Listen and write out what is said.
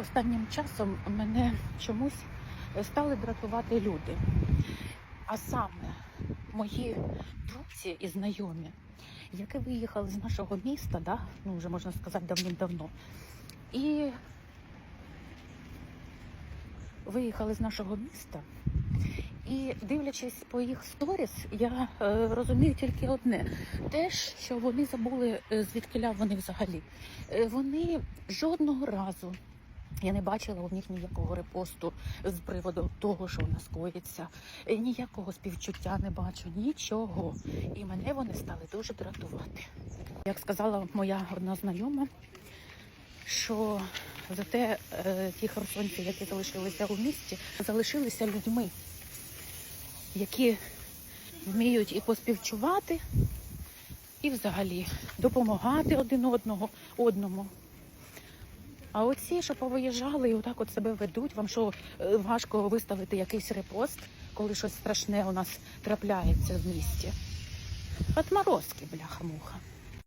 Останнім часом мене чомусь стали дратувати люди. А саме мої друзі і знайомі, які виїхали з нашого міста, да? ну вже можна сказати давним-давно. І виїхали з нашого міста. І дивлячись по їх сторіс, я е, розумію тільки одне: те, що вони забули, е, звідкиля вони взагалі. Е, вони жодного разу я не бачила у них ніякого репосту з приводу того, що у нас коїться. Е, Ніякого співчуття не бачу, нічого. І мене вони стали дуже дратувати. Як сказала моя одна знайома, що зате е, ті херсонці, які залишилися у місті, залишилися людьми, які вміють і поспівчувати, і взагалі допомагати один одного одному. А оці, що повиїжджали і отак от себе ведуть, вам що е, важко виставити якийсь репост, коли щось страшне у нас трапляється в місті. Отморозки, бляха-муха.